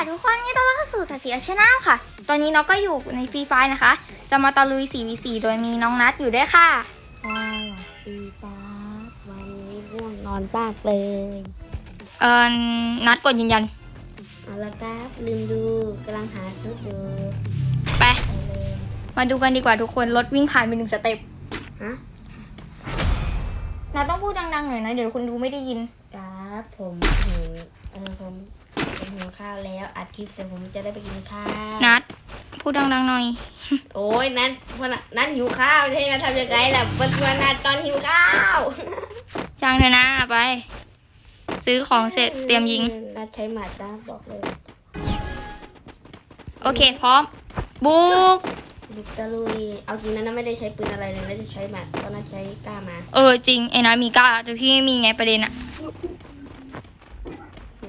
ค่ะทุกคนยินดีต้อนรับเข้าสู่สัตว์เสียชแนลค่ะ ตอนนี้น้องก็อยู่ในฟรีไฟนะคะ จะมาตะลุย 4v4 โดยมีน้องนัดอยู่ด้วยค่ะสวัสดีครับวันนี้ง่วงนอนมากเลย เอ่อนัดกดยืนยัน เอาละครับลืมดูกำลังหาชุดอยู่ไป ไปเลยมาดูกันดีกว่าทุกคน รถวิ่งผ่านไปหนึ่งสเต็ปฮะนัดต้องพูดดังๆหน่อยนะ เดี๋ยวคนดูไม่ได้ยิน ครับผมหิวเออผม ผมหิวข้าวแล้วอัดคลิปเสร็จผมจะได้ไปกินข้าวนัดพูดดังๆหน่อย โอ้ยนัดวันน่ะนัดหิวข้าวใช่ไหมทำยังไงล่ะวันวันนัดตอนหิวข้าวช่างเถอะนะไป ซื้อของเสร็จเตรียมยิง นัดใช้หมัดนะบอกเลยโอเคพร้อม บุกบิกตะลุยเอาจริงนะนัดไม่ได้ใช้ปืนอะไรเลยนัดจะใช้หมัดเพราะนัดใช้กล้ามา เออจริงไอ้นัดมีกล้าแต่พี่ไม่มีไงประเด็นอะ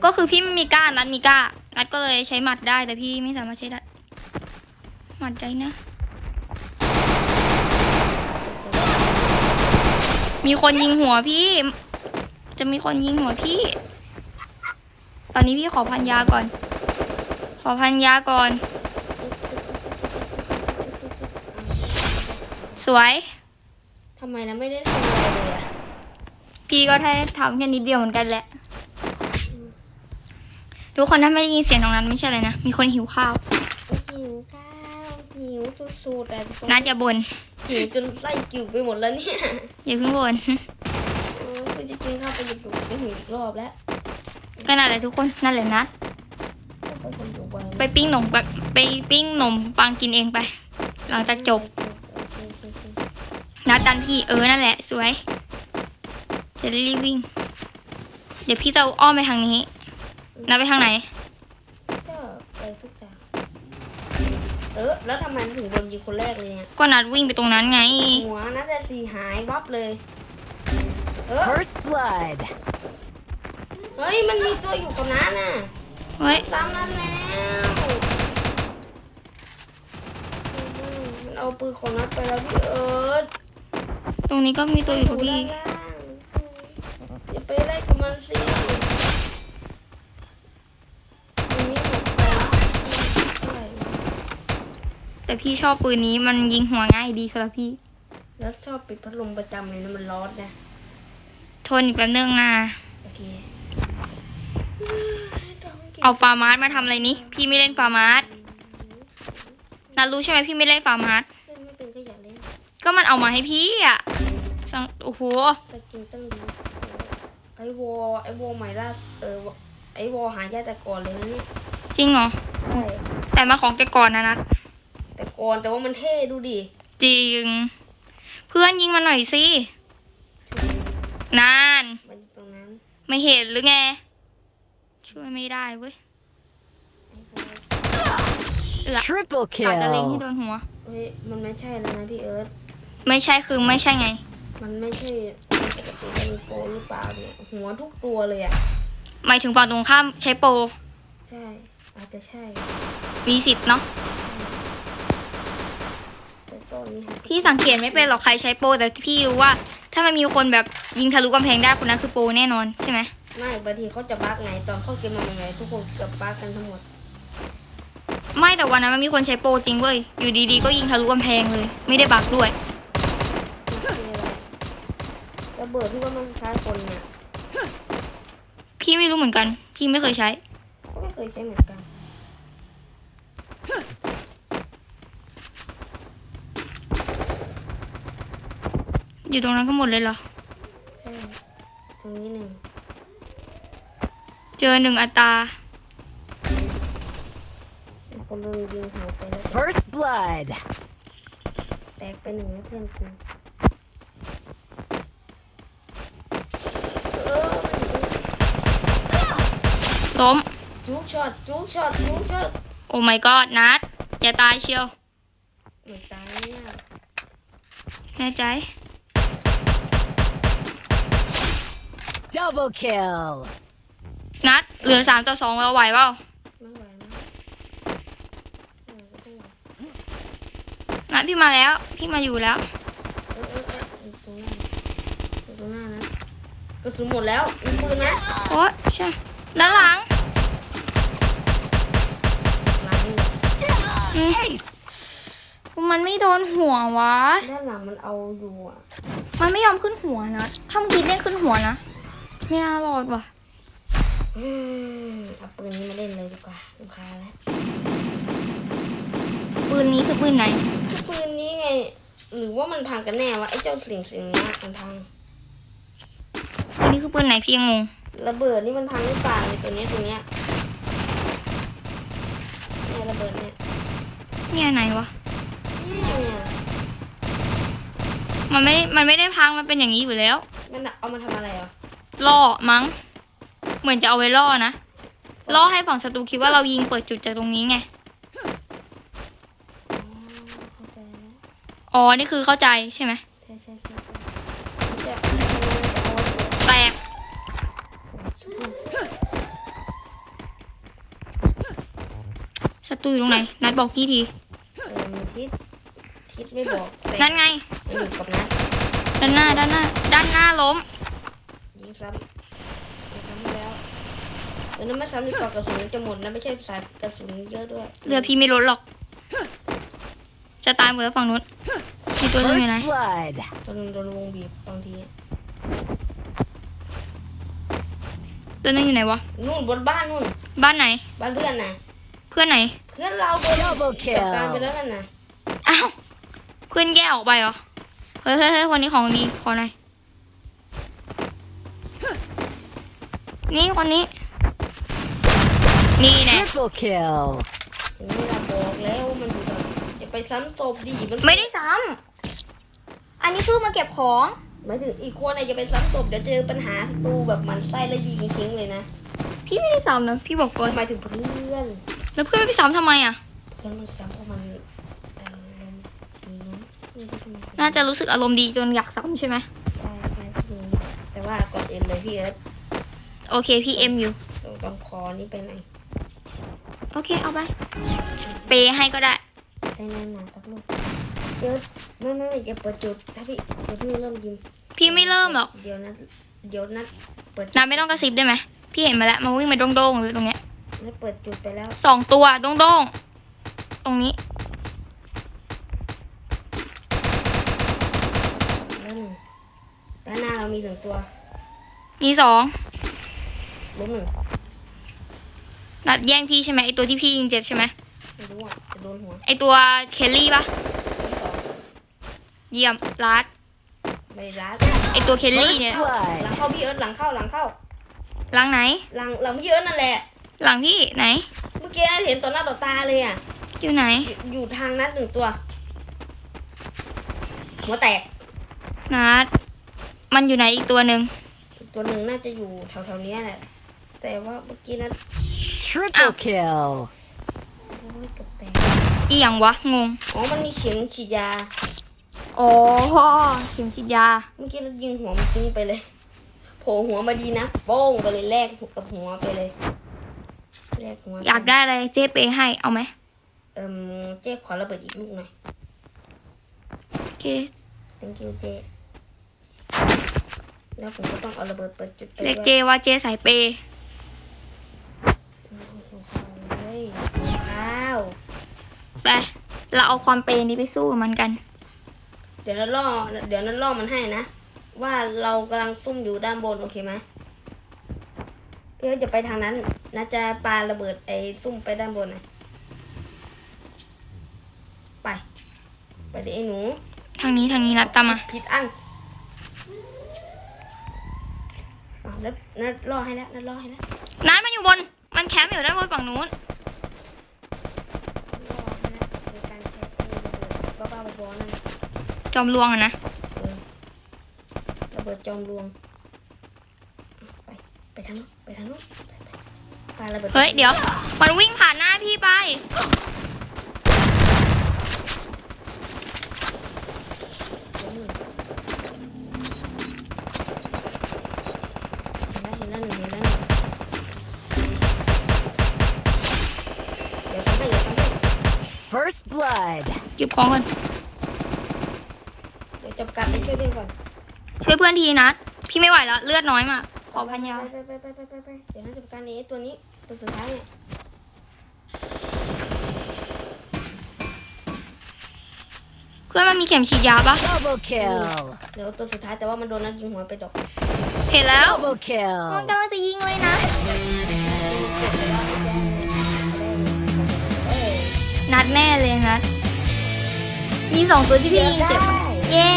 ก็คือพี่ไม่มีกล้านัดมีกล้า นัดก็เลยใช้หมัดได้แต่พี่ไม่สามารถใช้ได้ หมัดใจนะ มีคนยิงหัวพี่ จะมีคนยิงหัวพี่ ตอนนี้พี่ขอพันยาก่อน ขอพันยาก่อน สวยทำไมนะไม่ได้ทำอะไรเลยอะพี่ก็แค่ทำแค่นิดเดียวเหมือนกันแหละ ทุกคนถ้าไม่ได้ยินเสียงตรงนั้นไม่ใช่เลยนะ มีคนหิวข้าว หิวข้าวหิวสุดๆอะทุกคนนัดอย่าบน่นหิวจนไส้กิ่วไปหมดแล้วเนี่ยอย่าเพิ่งบ่นโอ้ยคือจะกินข้าวไปหยุดอยู่ก็หิวอีกรอบแล้วก็นั่นแหละทุกคนนั่นแหละนัดไปคนอยู่ไวไปปิ้งหนมแบบไปปิ้งหนมปังกินเองไป หลังจากจบโอเคโอเคโอเคนัดดันพี่เออนั่นแหละสวยจะได้รีบวิ่ง เดี๋ยวพี่จะอ้อมไปทางนี้ นัดไปทางไหน ก็ไปทุกอย่างเออ แล้วทำไมถึงโดนยิงคนแรกเลยเนี่ยก็นัดวิ่งไปตรงนั้นไง หัวน่าจะสีหายวับเลย เออ First blood. เฮ้ย มันมีตัวอยู่กับน้าน่ะเฮ้ย ซ้ำนั้นแล้วมันเอาปืนของนัดไปแล้วพี่เอิร์ธตรงนี้ก็มีตัวอยู่กับพี่ อย่าไปไล่กับมันสิ แต่พี่ชอบปืนนี้มันยิงหัวง่ายดีสำหรับพี่ แล้วชอบปิดพัดลมประจำเลยนะมันร้อนนะ ทนอีกแป๊บนึงนะโอเคเอาฟาร์มาร์สมาทำอะไรนี่พี่ไม่เล่นฟาร์มาร์สนัดรู้ใช่ไหมพี่ไม่เล่นฟาร์มาร์สเล่นไม่เป็นก็อย่าเล่นก็มันเอามาให้พี่อะสั่งโอ้โหสกินตั้งดีไอวอไอวอใหม่ล่าสุดเออไอวอหายากแต่ก่อนเลยนะเนี่ยจริงเหรอใช่แต่มาของแกก่อนนะนัด แต่ก่อนแต่ว่ามันเท่ดูดิจริง เพื่อนยิงมาหน่อยสินาน มันอยู่ตรงนั้นไม่เห็นหรือไง ช่วยไม่ได้เว้ยไอวอเอือก Triple กะจะเล็งให้ kill. โดนหัว เฮ้ยมันไม่ใช่แล้วนะพี่เอิร์ธไม่ใช่คือไม่ใช่ไง มันไม่ใช่ปกติจะมีโปรหรือเปล่าเนี่ยหัวทุกตัวเลยอะหมายถึงฝั่งตรงข้ามใช้โปรใช่ อาจจะใช่มีสิทธิ์เนาะแต่ตอนนี้หา พี่สังเกตไม่เป็นหรอกใครใช้โปรแต่พี่รู้ว่า ถ้ามันมีคนแบบยิงทะลุกำแพงได้คนนั้นคือโปรแน่นอนใช่ไหมไม่บางทีเขาจะบั๊กไงตอนเข้าเกมมาใหม่ๆทุกคนเกือบบั๊กกันทั้งหมด ไม่แต่วันนั้นมันมีคนใช้โปรจริงเว้ยอยู่ดีๆก็ยิงทะลุกำแพงเลย ไม่ได้บักด้วยไม่มีอะไรระเบิดที่ว่ามันคล้ายคนเนี่ยพี่ไม่รู้เหมือนกัน พี่ไม่เคยใช้ก็ไม่เคยใช้เหมือนกัน อยู่ตรงนั้นก็หมดเลยเหรอใช่ตรงนี้หนึ่ง เจอหนึ่งอัตรามีคนโดนยิงหัวไปแล้ว First blood. แตกไปหนึ่งนะเพื่อนกูเออล้มจุกช็อตจุกช็อตจุกช็อตโอ้ my god นัดอย่าตายเชียวไม่ตายเนี่ยแน่ใจ Double kill. นัดเหลือสามต่อสองเราไหวเปล่าไม่ไหวนะนัดพี่มาแล้ว พี่มาอยู่แล้ว เออเออเอออยู่ตรงหน้าอยู่ตรงหน้านะกระสุนหมดแล้วมีปืนไหมโอ๊ยใช่ด้านหลัง หลังนี่ Ace. มันไม่โดนหัววะ ด้านหลังมันเอาอยู่อะมันไม่ยอมขึ้นหัวนะถ้ามึงคิดเล่นขึ้นหัวนะ ไม่น่ารอดว่ะอืมเอาปืนนี้มาเล่นเลยดีกว่าลูกค้าแล้วปืนนี้คือปืนไหนปืนนี้ไง หรือว่ามันพังกันแน่วะไอ้เจ้าสิ่งสิ่งเนี้ยมันพังปืนนี้คือปืนไหนพี่ยังงงระเบิดนี่มันพังหรือเปล่าในตัวเนี้ยตัวเนี้ยเนี่ยระเบิดเนี่ยเนี่ยไหนวะ เนี่ยมันไม่ มันไม่ได้พัง มันเป็นอย่างนี้อยู่แล้ว มันเอามาทำอะไรอะ ล่อมั้ง เหมือนจะเอาไว้ล่อนะล่อให้ฝั่งศัตรูคิดว่าเรายิงเปิดจุดจากตรงนี้ไงเข้าใจแล้วอ๋อนี่คือเข้าใจใช่ไหมใช่ใช่ใช่ใช่จะจะเอาแตกศัตรูอยู่ตรงไหน นัดบอกพี่ทีเออทิศทิศไม่บอกแต่นั่นไงอยู่กับนัดด้านหน้าด้านหน้า ด้านหน้าล้ม ยิงซ้ำยิงซ้ำไปแล้วเออนั่นไม่ซ้ำดีกว่ากระสุนมันจะหมดนะไม่ใช่สายกระสุนเยอะด้วยเรือพี่ไม่ลดหรอก จะตายหมดแล้วฝั่งนู้นมีตัวหนึง First อยู่ไหน blood. โดนโดนวงบีบบางทีตัวหนึงอยู่ไหนวะ นู่นบนบ้านนู่น บ้านไหน บ้านเพื่อนน่ะเพื่อนไหน เพื่อนเราโดน Double จัดการไป kill. แล้วนั่นน่ะอ้าวเพื่อนแยกออกไปเหรอ เฮ้ยเฮ้ยเฮ้ยคนนี้ของดีขอหน่อย นี่คนนี้ นี่แน่ Triple kill. เห็นไหมเราบอกแล้วว่ามันอยู่แบบจะไปซ้ำศพดีมันไม่ได้ซ้ำ อันนี้คือมาเก็บของ หมายถึงอีกคนน่ะจะไปซ้ำศพเดี๋ยวเจอปัญหาศัตรูแบบหมันไส้แล้วยิงทิ้งเลยนะพี่ไม่ได้ซ้ำนะ พี่บอกก่อน หมายถึงเพื่อนแล้วเพื่อนไม่ไปซ้ำทำไมอะ เพื่อนมันซ้ำเพราะมันเอ่อลมนี้ไม่รู้ทำไม น่าจะรู้สึกอารมณ์ดีจนอยากซ้ำใช่ไหมใช่ใช่พี่แต่ว่าก่อนอื่นเลยพี่เอิร์ธ โอเคพี่เอ็มอยู่ตรงตรงคอนี่ไปไหนโอเคเอาไปเปย์ให้ก็ได้ได้แน่นหนาสักลูกเอิร์ธไม่ไม่ไม่อย่าเปิดจุดถ้าพี่เดี๋ยวพี่เริ่มยิงพี่ไม่เริ่มหรอกเดี๋ยวนัดเดี๋ยวนัดเปิดจุดน้ำไม่ต้องกระซิบได้ไหมพี่เห็นมาแล้วมันวิ่งมาโด่งๆเลยตรงเนี้ยนัดเปิดจุดไปแล้วสองตัวโด่งๆตรงนี้แล้วหนึ่งด้านหน้าเรามีหนึ่งตัวมีสอง ล้มหนึ่งนัดแย่งพี่ใช่ไหมไอตัวที่พี่ยิงเจ็บใช่ไหมไม่รู้อะจะโดนหัวไอตัวเคลลี่ปะที่สองเยี่ยมลัดไม่ได้รัดไอตัวเคลลี่ First เนี่ย หลั blood. งเข้าพี่เอิร์ธหลังเข้าหลังเข้า หลังไหน หลังหลังพี่เอิร์ธนั่นแหละ หลังพี่ไหน เมื่อกี้นัดเห็นต่อหน้าต่อตาเลยอะ อยู่ไหนอยู่อยู่ทางนัดหนึ่งตัว หัวแตก นัด มันอยู่ไหนอีกตัวหนึ่งอีกตัวหนึ่งน่าจะอยู่แถวๆเนี้ยแหละ แต่ว่าเมื่อกี้นัด Triple kill. โอ้ยเกับแตกอีหยังวะ งง อ๋อมันมีเข็มฉีดยา อ๋อเข็มฉีดยา เมื่อกี้นัดยิงหัวมันทิ้งไปเลยโผล่หัวมาดีนะโป้งไปเลยแลกกับหัวไปเลยแลกหัวอยากได้อะไรเจ๊เปย์ให้ เอาไหมเอิ่มเจ๊ขอระเบิดอีกลูกหน่อย โอเค thank you เจ๊แล้วผมก็ต้องเอาระเบิดเปิดจุดไปเรียกด้วย เจว่าเจสายเปย์ เฮ้ยข้าว ไป เราเอาความเปย์นี้ไปสู้กับมันกัน เดี๋ยวนั้นล่อ เดี๋ยวนั้นล่อมันให้นะ ว่าเรากำลังซุ่มอยู่ด้านบนโอเคไหมเดี๋ยวจะไปทางนั้นนะจะปาระเบิดไอ้ซุ่มไปด้านบนนะไป ไปดิไอ้หนู ทางนี้ทางนี้นัดตามมา ผิดอันอะแล้วนัดล่อให้แล้วนัดล่อให้แล้วนัดมันอยู่บน มันแคมป์อยู่ด้านบนฝั่งนู้น จอมลวงอะนะเออระเบิดจอมลวง ไปไปทางนู้นไปทางนู้นไปไปปาระเบิดเฮ้ยเดี๋ยว มันวิ่งผ่านหน้าพี่ไป เห็นแล้วเห็นแล้วหนึ่งเห็นแล้วหนึ่งเดี๋ยวทำให้เดี๋ยวทำให้ First blood. เก็บของก่อน เดี๋ยวจับกัดไปช่วยด้วยก่อน ช่วยเพื่อนทีนัดพี่ไม่ไหวแล้วเลือดน้อยมากขอพันยาไปไปไปไปไปไปเดี๋ยวเราจับการนี้ตัวนี้ตัวสุดท้ายเนี่ยเพื่อนมันมีเข็มฉีดยาปะ Double kill. เดี๋ยวตัวสุดท้ายแต่ว่ามันโดนนัดยิงหัวไปดอกเห็นแล้ว Double มัน kill. กำลังจะยิงเลยนะเอ้ยนัดแน่เลยนัดมีสองตัวที่พี่ยิงเจ็บได้เย้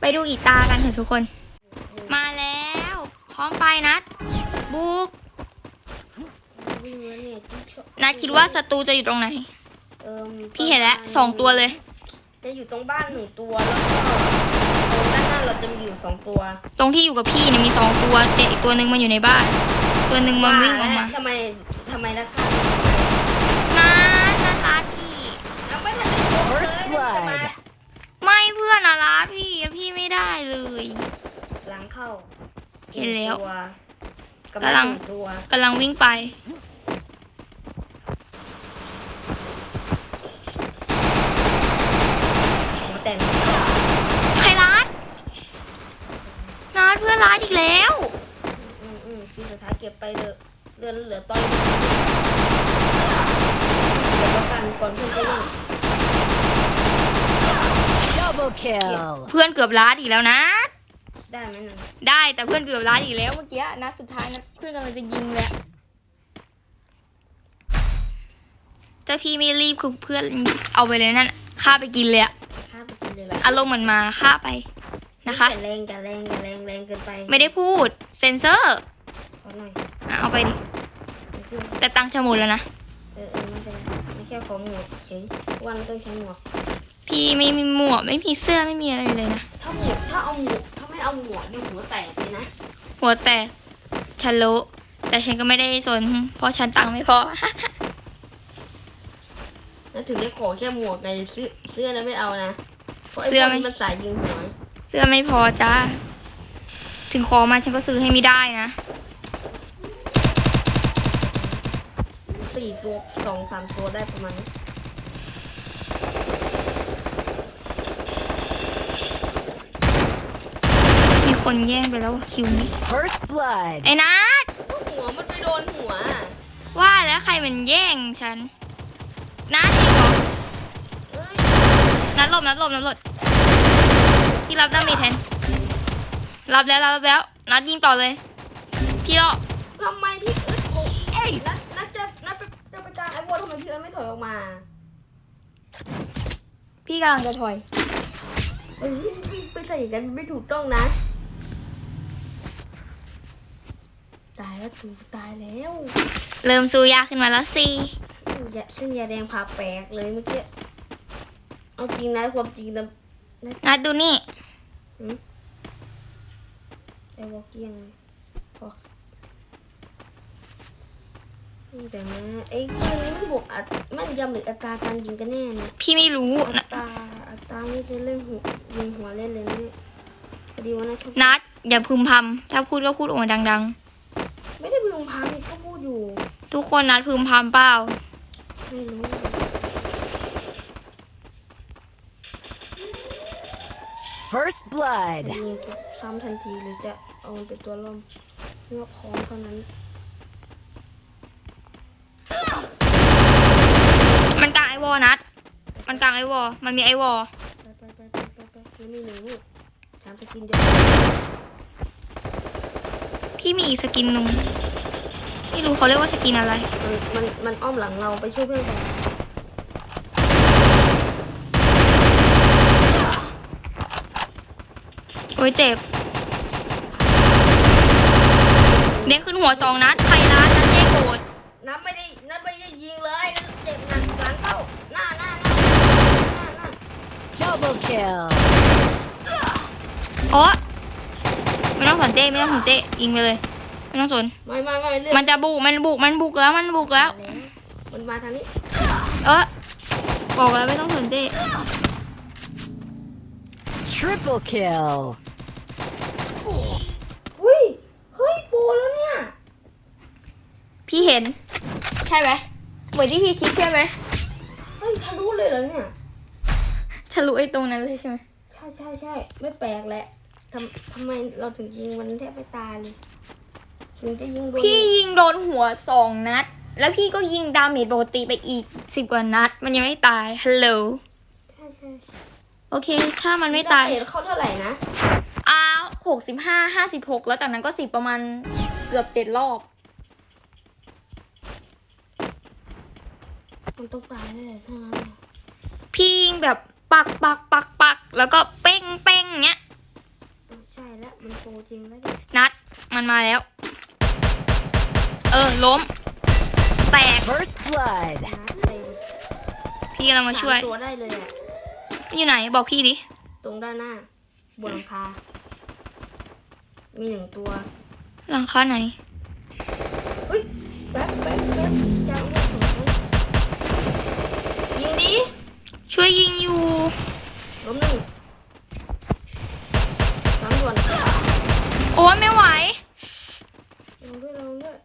ไปดูอีกตากันเถอะทุกคน มาแล้ว พร้อมไปนัดบุกวิ่งแล้วเนี่ยจิ๊กช็อตนัดคิดว่าศัตรูจะอยู่ตรงไหนเอิ่มพี่เห็นแล้วสองตัวเลย จะอยู่ตรงบ้านหนึ่งตัวแล้วก็ตรงด้านหน้าเราจะมีอยู่สองตัว ตรงที่อยู่กับพี่เนี่ยมีสองตัวเจอีกตัวหนึ่งมันอยู่ในบ้าน ตัวหนึ่งมันวิ่งออกมาทำไมทำไมราคานัดนัดรัดพี่เอาไม่ทันได้ดูเลย First blood ไม่เพื่อนอะรัดพี่พี่ไม่ได้เลย หลังเข้าเห็นแล้วตัวกำลังหนึ่ตัวกำลังวิ่งไป หัวแต่งใครรัดนัดเพื่อนรัดอีกแล้ว อืมอืมทีสุดท้ายเก็บไปเลยเรือนเหลือต้อยเดี๋ยวประกันก่อนเพื่อนจะเล่น Double kill. เพื่อนเกือบรัดอีกแล้วนะ ได้ไหมนั่นได้แต่เพื่อนเกือบรัดอีกแล้วเมื่อกี้นัดสุดท้ายนะเพื่อนกำลังจะยิงเลยอะแต่พี่ไม่รีบคือเพื่อนเอาไปเลยนั่นฆ่าไปกินเลยอะข้าไปกินเลยล่ะอารมณ์เหมือนมาฆ่าไปนะคะ อย่าแรงอย่าแรงอย่าแรงแรงเกินไปไม่ได้พูดเซนเซอร์ขอหน่อยอะเอาไปดิเพื่อนแต่ตังค์จะหมดแล้วนะ เออเออไม่เป็นไรไม่ใช่ของหมวกเฉยวันต้องใช้หมวก พี่ไม่มีหมวกไม่มีเสื้อไม่มีอะไรเลยนะ ถ้าหมวกถ้าเอาหมวกถ้าไม่เอาหมวกนี่หัวแตกเลยนะ หัวแตกฉันรู้แต่ฉันก็ไม่ได้สนเพราะฉันตังค์ไม่พอ แล้วถึงได้ขอแค่หมวกไงเสื้อเสื้อแล้วไม่เอานะเพราะไอ้เสื้พอวกไม่นี้มันสายยิงหัวเสื้อไม่พอจ้า ถึงขอมาฉันก็ซื้อให้ไม่ได้นะ สี่ตัวสองสามตัวได้ประมาณนี้ คนแย่งไปแล้วอะคิวนี้ First blood. ไอ้นัดหัวมันไปโดนหัวว่าแล้วใครมันแย่งฉันนัดจริงเหรอเอ้ยนัดหลบนัดหลบนัดหลบพี่รับดาเมจแทนรับแล้วรับแล้วนัดยิงต่อเลยพี่ล่อทำไมพี่อึดโอ้นัด Ace. นัดจะนัดไปจะไปกลางไอ้วัวทำไมพี่เอิร์ธไม่ถอยออกมาพี่กำลังจะถอย เอ้ยวิ่งไปใส่กันไม่ถูกต้องนะ ตายแล้วตูตายแล้วเริ่มสู้ยากขึ้นมาแล้วสิอย่าเส้นยาแดงผ่าแปลกเลยเมื่อกี้ เอาจริงนะความจริงนะนัดดูนี่ไอ้วอกเกี้ยงพอแต่นะไอ้ตัวนี้มันบวกอัดมันยำหรืออัตราการยิงกันแน่เนี่ยพี่ไม่รู้อันะตราอัตรานี่จะเล่นหัวยิงหัวเล่นเลยนะเนี่ยพอดีว่านะชอบนัดอย่าพึมพำถ้าพูดก็พูดออกมาดัง ไม่ได้พึงพังก็พูดอยู่ๆทุกคนนัดพึมพำเปล่า ไม่รู้ First จะ blood. ยิงปุ๊บซ้ำทันทีหรือจะเอามันเป็นตัวล่มเมื่อพร้อมเท่านั้น มันกลางไอวอนัด มันกลางไอวอ มันมีไอวอ ไปไปไปไปไปไปแล้วนี่หนึ่งลูกสามสกินเดียว พี่มีอีกสกินหนึ่งไม่รู้เขาเรียกว่าสกินอะไร มันมันมันอ้อมหลังเราไปช่วยเพื่อนกันโอ้ยเจ็บ เด้งขึ้นหัวสองนัดใครร้านนัดเจ๊โกรธนับไม่ได้นับไม่ได้ยิงเลยเจ็บหนักหลังเข้าหน้าหน้าหน้าหน้าหน้า Double kill. โอ้ ไม่ต้องสนเต้ไม่ต้องสนเต้ยิงไปเลยไม่ต้องสน ไม่ไม่ไม่เลือดมันจะบุกมันบุกมันบุกแล้วมันบุกแล้ว มันมาทางนี้เออบอกแล้วไม่ต้องสนเต้ Triple kill. อุ้ยเฮ้ยโปรแล้วเนี่ย พี่เห็น ใช่ไหมเหมือนที่พี่คิดใช่ไหมเฮ้ยทะลุเลยเหรอเนี่ยทะลุไอ้ตรงนั้นเลยใช่ไหมใช่ใช่ใช่ไม่แปลกแหละ ทำทำไมเราถึงยิงมันแทบไม่ตายเลยถึงจะยิงโดนพี่ยิงโดนหัวสองนัด แล้วพี่ก็ยิงดาเมจปกติไปอีกสิบกว่านัด มันยังไม่ตาย ฮัลโหล ใช่ใช่โอเค ถ้ามันไม่ตาย ดเมจเข้าเท่าไหร่นะอ่าหกสิบห้าห้าสิบหกแล้วจากนั้นก็สิบประมาณเกือบเจ็ดรอบ มันต้องตายแน่เลยถ้างั้นอะ พี่ยิงแบบปักปักปักปักแล้วก็เป้งเป้งเงี้ยไม่ ใช่แล้วมันโปรจริงแล้วดินัด มันมาแล้ว เออ ล้ม แตก First blood. นะเต็มพี่กำลังมาช่วย สตัวได้เลยอะอยู่ไหน บอกพี่ดิ ตรงด้านหน้า บนหลังคา มีหนึ่งตัวหลังคาไหนเฮ้ยแป๊บแป๊บแป๊บจะเอาเรื่องของฉันยิงดิช่วยยิงอยู่ล้มหนึ่งสามส่วน โอ้ยไม่ไหวลงด้วยลงด้วย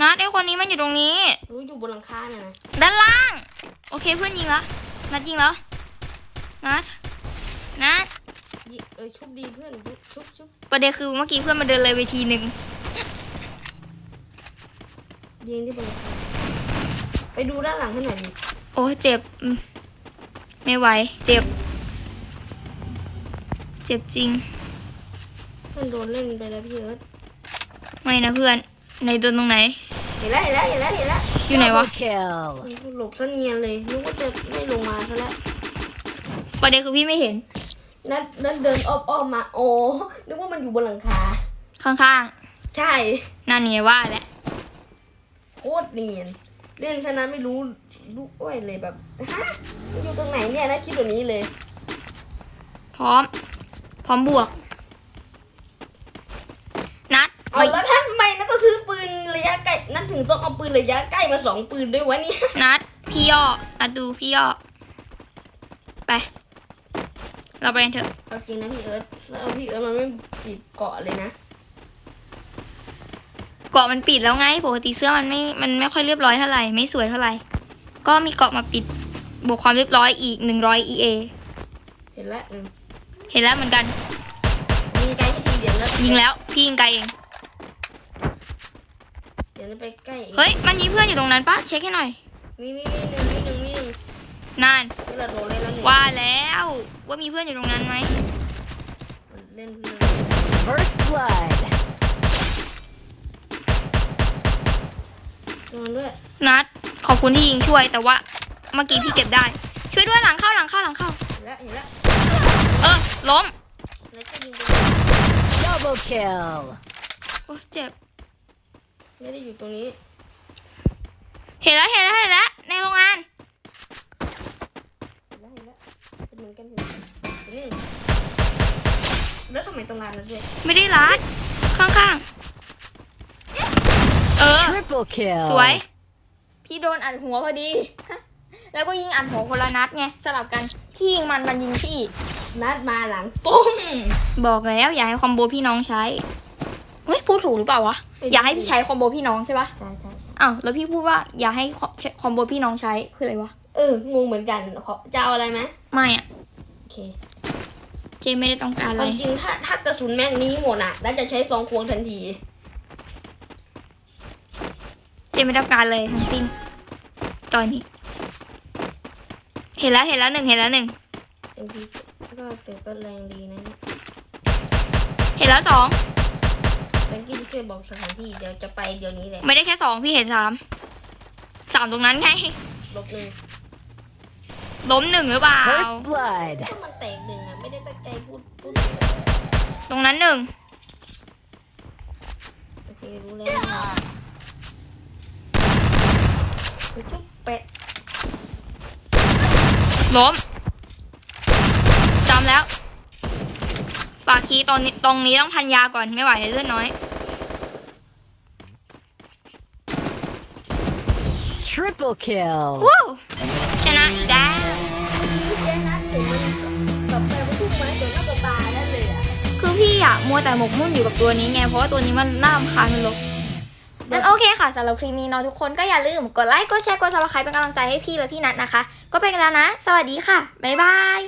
นัดไอคนนี้มันอยู่ตรงนี้ รู้อยู่บนหลังคาน่ะนะด้านล่าง โอเคเพื่อนยิงแล้วนัดยิงแล้วนัดนัดยิเออชุบดีเพื่อนชุบชุบชุบประเด็นคือเมื่อกี้เพื่อนมาเดินเลยเวทีหนึ่งยิงที่บนหลังคาไปดูด้านหลังให้หน่อยดิโอ้ยเจ็บอืมไม่ไหว เจ็บ เจ็บจริง เพื่อนโดนเล่นไปแล้วพี่เอิร์ธไม่นะเพื่อน ในโดนตรงไหน เห็นแล้วเห็นแล้วเห็นแล้วเห็นแล้วอยู่ไหนวะ Double kill. หลบซะเนียนเลยนึกว่าจะไม่ลงมาซะแล้วประเด็นคือพี่ไม่เห็น นัดนัดเดินอ้อมอ้อมมาโอ้นึกว่ามันอยู่บนหลังคา ข้างใช่ๆ นั่นไงว่าแหละโคตรเนียน เล่นชนะไม่รู้รู้อ้วยเลยแบบฮะมันอยู่ตรงไหนเนี่ยนะคิดแบบนี้เลย พร้อม พร้อมบวก นัด เอาแล้วท่านทำไมนัดก็ซื้อปืนระยะไกลนัด ถึงต้องเอาปืนระยะใกล้มาสองปืนด้วยวะเนี่ยนัดพี่ย่อนัดดูพี่ย่อไป เราไปกันเถอะเอาจริงนะพี่เอิร์ธเอาพี่เอิร์ธมันไม่ปิดเกาะเลยนะเกาะมันปิดแล้วไงปกติเสื้อมันไม่มันไม่ค่อยเรียบร้อยเท่าไหร่ไม่สวยเท่าไหร่ ก็มีเกาะมาปิดบวกความเรียบร้อยอีกหนึ่งร้อย EA เห็นแล้วอืมเห็นแล้วเหมือนกัน ยิงไกลให้ทีเดี๋ยวนัดยิงแล้วพี่ยิงไกลเองเดี๋ ยวนัดไปใกล้อีกเฮ้ย มันมีเพื่อนอยู่ตรงนั้นปะเช็คให้หน่อย มีมีมีหนึ่งมีหนึ่งมีหนึ่งนั่นเวลาโดนเล่นแล้วหนึ่งว่าแล้วว่ามีเพื่อนอยู่ตรงนั้นไหมเล่นเพื่อน First blood. โดนด้วยนัดขอบคุณที่ยิงช่วยแต่ว่าเมื่อกี้พี่เก็บได้ ช่วยด้วยหลังเข้าหลังเข้าหลังเข้า เห็นแล้วเห็นแล้วเออล้มแล้วก็ยิงไป Double kill. โอ้เจ็บ ไม่ได้อยู่ตรงนี้ เห็นแล้วเห็นแล้วเห็นแล้วในโรงงานเห็นแล้วเห็นแล้วเป็นเหมือนกันเห็นไหมเห็นหนึ่งแล้วทำไมตรงร้านนั้นด้วยไม่ได้รัดข้างๆ เออ Triple kill. สวย พี่โดนอัดหัวพอดี แล้วก็ยิงอัดหัวคนละนัดไงสลับกัน พี่ยิงมันมันยิงพี่ นัดมาหลังปุ้มบอกแล้วอย่าให้คอมโบพี่น้องใช้ เฮ้ยพูดถูกหรือเปล่าวะอย่าให้พี่ใช้คอมโบพี่น้องใช่ปะใช่ใช่อ้าวแล้วพี่พูดว่าอย่าให้คอมโบพี่น้องใช้คืออะไรวะเอองงเหมือนกันขอจะเอาอะไรไหมไม่อะโอเคเจไม่ได้ต้องการอะไรความจริงถ้าถ้ากระสุนแม็กนี้หมดอะน่าจะใช้ซองควงทันที เจไม่ต้องการเลยทั้งสิ้นตอนนี้ เห็นแล้วเห็นแล้วหนึ่งเห็นแล้วหนึ่งเอ็มพีก็เสียงก็แรงดีนะเนี่ยเห็นแล้วสองแต งกี้ช่วยบอกสถานที่เดี๋ยวจะไปเดี๋ยวนี้เลยไม่ได้แค่สองพี่เห็นสามสามตรงนั้นไงลบหนึ่งล้มหนึ่งหรือเปล่า First blood. ถ้ามันแตกหนึ่งอะไม่ได้ตั้งใจพูดพูดตรงนั้นหนึ่งโอเครู้แล้วกูจะแปะล้มจำแล้ว ฝากคีย์ตอนนี้ตรงนี้ต้องพันยาก่อนไม่ไหวเลือดน้อย Triple kill. ว้าวชนะอีกแล้วพี่เจ๊นัดถึงมันแบบไปว่าทุ่มไม้เดี๋ยวน่าจะตายนั่นเลยอะคือพี่อะมัวแต่หมกมุ่นอยู่กับตัวนี้ไง เพราะว่าตัวนี้มันน่ารำคาญมันลกนั่นโอเคค่ะสำหรับคลิปนี้เนาะทุกคนก็อย่าลืมกดไลค์ กดแชร์ กดซับสไครป์เป็นกำลังใจให้พี่และพี่นัทนะคะ ก็ไปกันแล้วนะ สวัสดีค่ะ บ๊ายบาย